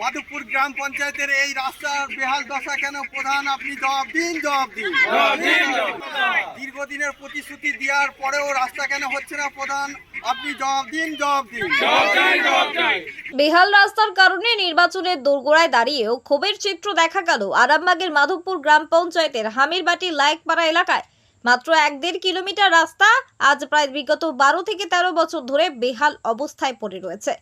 মাধবপুর গ্রাম পঞ্চায়েতের এই রাস্তার বেহাল দশা কেন প্রধান? আপনি জবাব দিন জবাব দিন। দীর্ঘদিনের প্রতিশ্রুতি দেওয়ার পরেও রাস্তা কেন হচ্ছে না প্রধান? আপনি জবাব দিন জবাব দিন। বেহাল রাস্তার কারণে নির্বাচনের দোরগোড়ায় দাঁড়িয়েও ক্ষোভের চিত্র দেখা গেল আরামবাগের মাধবপুর গ্রাম পঞ্চায়েতের হামিরবাটি লায়কপাড়া এলাকায়। মাত্র এক দেড় কিলোমিটার রাস্তা আজ প্রায় বিগত বারো থেকে তেরো বছর ধরে বেহাল অবস্থায় পড়ে রয়েছে।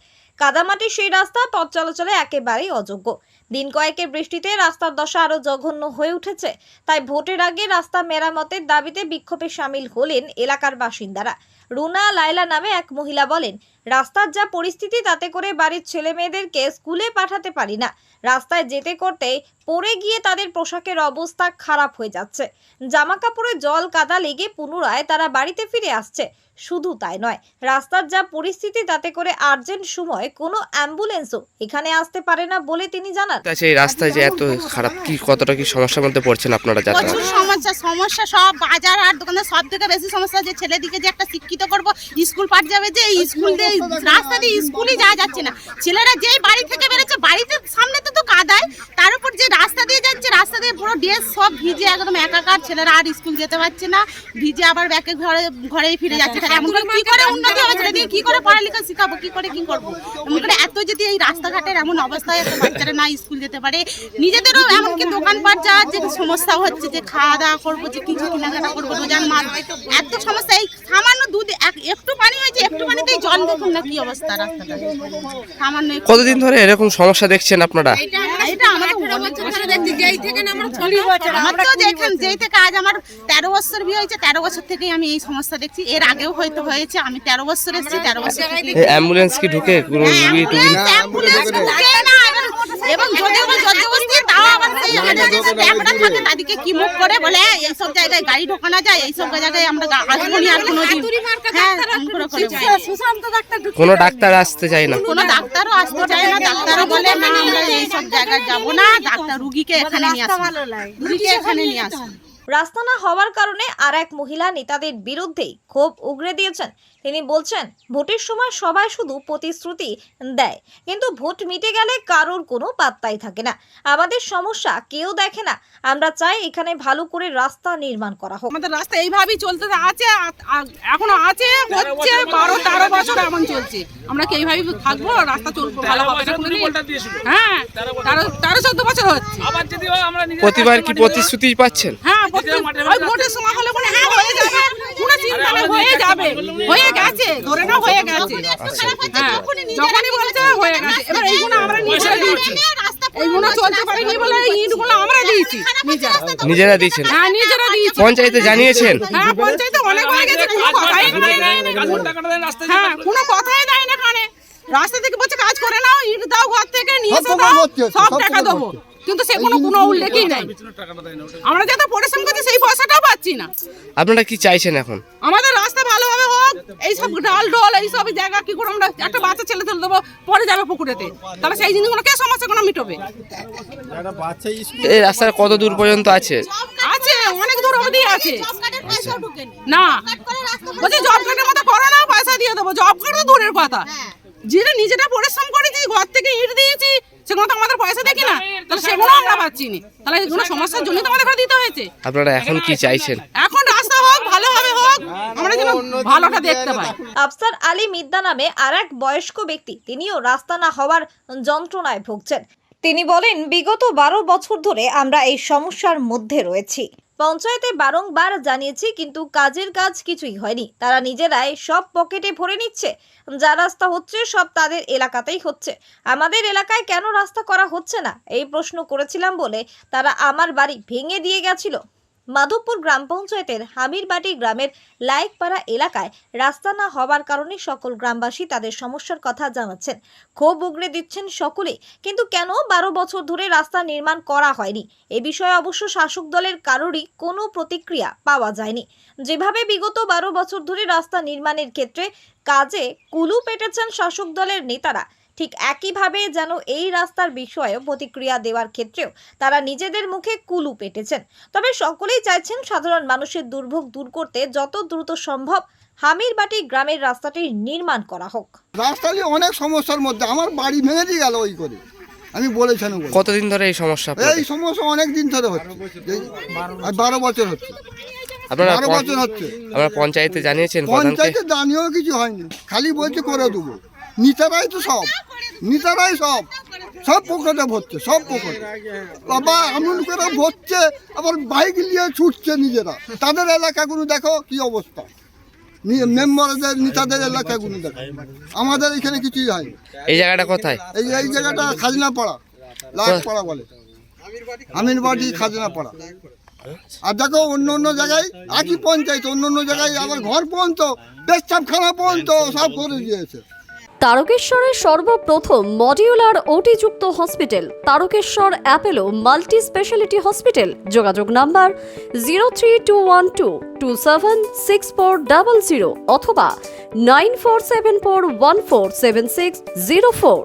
কাদামাটির সেই রাস্তা পথ চলাচলে একেবারেই অযোগ্য। দিন কয়েকের বৃষ্টিতে রাস্তার দশা আরও জঘন্য হয়ে উঠেছে, তাই ভোটের আগে রাস্তা মেরামতের দাবিতে বিক্ষোভে সামিল হলেন এলাকার বাসিন্দারা। রুনা লাইলা নামে এক মহিলা বলেন রাস্তার যা পরিস্থিতি তাতে করে বাড়ির ছেলে মেয়েদেরকে স্কুলে পাঠাতে পারি না। রাস্তায় যেতে করতে পড়ে গিয়ে তাদের পোশাকের অবস্থা খারাপ হয়ে যাচ্ছে। জামা কাপড়ে জল কাদা লেগে পুনরায় তারা বাড়িতে ফিরে আসছে। শুধু তাই নয় রাস্তার যা পরিস্থিতি তাতে করে আর্জেন্ট সময় কোনো অ্যাম্বুলেন্সও এখানে আসতে পারে না বলে তিনি জানান। আচ্ছা এই রাস্তায় যে এত খারাপ কি কতটা কি সমস্যার মধ্যে পড়ছেন আপনারা প্রচুর সমস্যা সমস্যা সব বাজার আর দোকানে সব থেকে বেশি সমস্যা যে ছেলেদিকে যে একটা শিক্ষিত করব, স্কুল পাঠ যাবে যে স্কুল দিয়ে, রাস্তা দিয়ে স্কুলই যাওয়া যাচ্ছে না। ছেলেরা যেই বাড়ি থেকে বেরোচ্ছে, বাড়িতে সামনে তো তো কাদায়, তার উপর যে রাস্তা দিয়ে যাচ্ছে রাস্তা দিয়ে পুরো ড্রেস সব ভিজে একদম একাকার ছেলেরা আর স্কুল যেতে পারছে না। ভিজে আবার ব্যাকে ঘরে ঘরেই ফিরে যাচ্ছে। তাহলে এমন কি করে উন্নতি হবে ছেলে দিয়ে কি করে পড়ালেখা শিখাবো? কি করে কি করব? এমন করে এত যদি এই রাস্তাঘাটের এমন অবস্থায় এত বাচ্চারা না স্কুল যেতে পারে নিজেদেরও এমনকি দোকানপাট যাওয়ার যে সমস্যা হচ্ছে যে খাওয়া দাওয়া করব যে কিছু কেনাকাটা করব রোজার মাল এত সমস্যা। এই সামান্য দুধ এক- একটু পানি হয়েছে একটু পানিতেই জল দেখুন না কি অবস্থা রাস্তাটা। সামান্য কতদিন ধরে এরকম সমস্যা দেখছেন আপনারা? এটা আমাদের আমার তো দেখেন যেই থেকে আজ আমার তেরো বছর বিয়ে হয়েছে তেরো বছর থেকেই আমি এই সমস্যা দেখছি। এর আগেও হয়তো হয়েছে আমি তেরো বছর এসেছি তেরো বছর থেকে অ্যাম্বুলেন্স কি ঢুকে? কোনো রুগী টুগী? এবার- এবং যদিও আবার থাকে তাদেরকে কি মুখ করে বলে এইসব জায়গায় গাড়ি ঢোকানো যায় এইসব জায়গায় আমরা গা- আসব না আর কোনোদিন হ্যাঁ। কোনো ডাক্তার আসতে চায় না। কোনো ডাক্তারও আসতে চায় না ডাক্তারও বলে না আমরা এইসব জায়গায় যাব না ডাক্তার রুগীকে এখানে নিয়ে আসব। রুগীকে এখানে নিয়ে আসব। রাস্তা না হওয়ার কারণে আর এক মহিলা নেতাদের বিরুদ্ধেই ক্ষোভ উগরে দিয়েছেন। তিনি বলছেন ভোটের সময় সবাই শুধু প্রতিশ্রুতি দেয় কিন্তু ভোট মিটে গেলে কারোর কোনো পাত্তাই থাকে না। আমাদের সমস্যা কেউ দেখে না। আমরা চাই এখানে ভালো করে রাস্তা নির্মাণ করা হোক। আমাদের রাস্তা এইভাবেই চলতে আছে এখনও আছে হচ্ছে বারো তেরো বছর এমন চলছে। আমরা কি এইভাবেই থাকব? রাস্তা চলবে ভালো হবে হ্যাঁ তেরো তেরো চোদ্দ বছর হচ্ছে। প্রতিবার কি প্রতিশ্রুতি পাচ্ছেন? হ্যাঁ প্রতি- ওই ভোটের সময় হলে বলে হ্যাঁ হয়ে যাবে? কোনো চিন্তা নেই হয়ে যাবে। হয়ে গেছে ধরে না হয়ে গেছে। হ্যাঁ যখনই বলেছে হয়ে গেছে। এবার এইগুলো আমরা নিজেরা দিয়েছি। এইগুলো চলতে পারিনি বলে ইটগুলো আমরা দিয়েছি। নিজেরা। নিজেরা দিয়েছেন। হ্যাঁ নিজেরা দিয়েছি পঞ্চায়েতে জানিয়েছেন। হ্যাঁ পঞ্চায়েতে অনেক হয়ে গেছে কোনো কথাই হ্যাঁ কোনো কথাই দেয় না কানে। রাস্তা থেকে বলছে কাজ করে নাও ইট দাও ঘর থেকে নিয়ে এসে সব দাও। সব সব টাকা দেবো। কিন্তু সে কোনো কোনো উল্লেখই নাই। আমরা যাতে পরিশ্রম করছি সেই পয়সাটাও পাচ্ছি না। আপনারা কি চাইছেন এখন? আমাদের রাস্তা ভালোভাবে হোক এই সব ডাল ডোল এই সব জায়গা কি করে আমরা একটা বাচ্চা ছেলে তুলে দেবো পরে যাবে পুকুরেতে? তাহলে সেই জিনিসগুলো কে সমস্যাগুলো মিটবে? এই রাস্তাটা কত দূর পর্যন্ত আছে? আছে অনেক দূর অবধি আছে। না। বলছে জব কার্ডের মতো করো না পয়সা দিয়ে দেবো। জব কার্ড তো দূরের কথা। যেটা নিজেটা পরিশ্রম করেছি ঘর থেকে ইট দিয়েছি সেগুলো তো আমাদের পয়সা দেখি না তাহলে সেগুলো আমরা পাচ্ছি না তাহলে কোনো সমস্যার জন্য তো আমাদের ঘরে দিতে হয়েছে? আপনারা এখন কি চাইছেন? এখন রাস্তা হোক ভালোভাবে হোক আমরা যেন ভালোটা দেখতে পাই। আফসার আলী মিদ্দা নামে আর এক বয়স্ক ব্যক্তি তিনিও রাস্তা না হওয়ার যন্ত্রণায় ভুগছেন। তিনি বলেন বিগত বারো বছর ধরে আমরা এই সমস্যার মধ্যে রয়েছি। পঞ্চায়েতে বারংবার জানিয়েছি, কিন্তু কাজের কাজ কিছুই হয়নি। তারা নিজেরাই সব পকেটে ভরে নিচ্ছে। যা রাস্তা হচ্ছে, সব তাদের এলাকাতেই হচ্ছে। আমাদের এলাকায় কেন রাস্তা করা হচ্ছে না? এই প্রশ্ন করেছিলাম বলে তারা আমার বাড়ি ভেঙে দিয়ে গেছিল। মাধবপুর গ্রাম পঞ্চায়েতের হামিরবাটি গ্রামের লাইকপাড়া এলাকায় রাস্তা না হওয়ার কারণে সকল গ্রামবাসী তাদের সমস্যার কথা জানাচ্ছেন। ক্ষোভ উগড়ে দিচ্ছেন সকলে কিন্তু কেন বারো বছর ধরে রাস্তা নির্মাণ করা হয়নি? এ বিষয়ে অবশ্য শাসক দলের কারোরই কোনো প্রতিক্রিয়া পাওয়া যায়নি। যেভাবে বিগত বারো বছর ধরে রাস্তা নির্মাণের ক্ষেত্রে কাজে কুলু পেটেছেন শাসক দলের নেতারা। ঠিক একইভাবে যেন এই রাস্তার বিষয়েও প্রতিক্রিয়া দেওয়ার ক্ষেত্রেও তারা নিজেদের মুখে কুলু পেটেছেন। তবে সকলেই চাইছেন সাধারণ মানুষের দুর্ভোগ দূর করতে যত দ্রুত সম্ভব হামিরবাটি গ্রামের রাস্তাটি নির্মাণ করা হোক। রাস্তা নিয়ে অনেক সমস্যার মধ্যে আমার বাড়ি ভেঙে দিয়ে গেল ওই করে। আমি বলেছেন বলে। কতদিন ধরে এই সমস্যা এই সমস্যা অনেক দিন ধরে হচ্ছে। বারো বছর হচ্ছে। আপনারা বারো বছর হচ্ছে। আপনারা পঞ্চায়েতে জানিয়েছেন প্রধানকে? পঞ্চায়েতে দানিয়েও কিছু হয়নি। খালি বলছে করে দেবো। নিতারাই তো সব। নিতারাই সব। সব পকেটে ভরছে সব পকেটে বাবা এমন করে ভরছে আবার বাইক নিয়ে ছুটছে নিজেরা। তাদের এলাকাগুলো দেখো কি অবস্থা। নি- মেম্বারদের নেতাদের এলাকাগুলো দেখো। আমাদের এখানে কিছুই হয়নি। এই জায়গাটা কোথায়? এই এই জায়গাটা খাজনা পাড়া লাখ পাড়া বলে। আমিন বাড়ি খাজনা পাড়া আর দেখো অন্য অন্য জায়গায় একই পঞ্চায়েত, অন্য অন্য জায়গায় আবার ঘর পর্যন্ত পেশাবখানা পর্যন্ত সব করে দিয়েছে। তারকেশ্বরের সর্বপ্রথম modular ওটিযুক্ত hospital, Tarakeswar Apollo multi speciality hospital, যোগাযোগ number zero three two one two two seven six four double zero অথবা nine four seven four one four seven six zero four.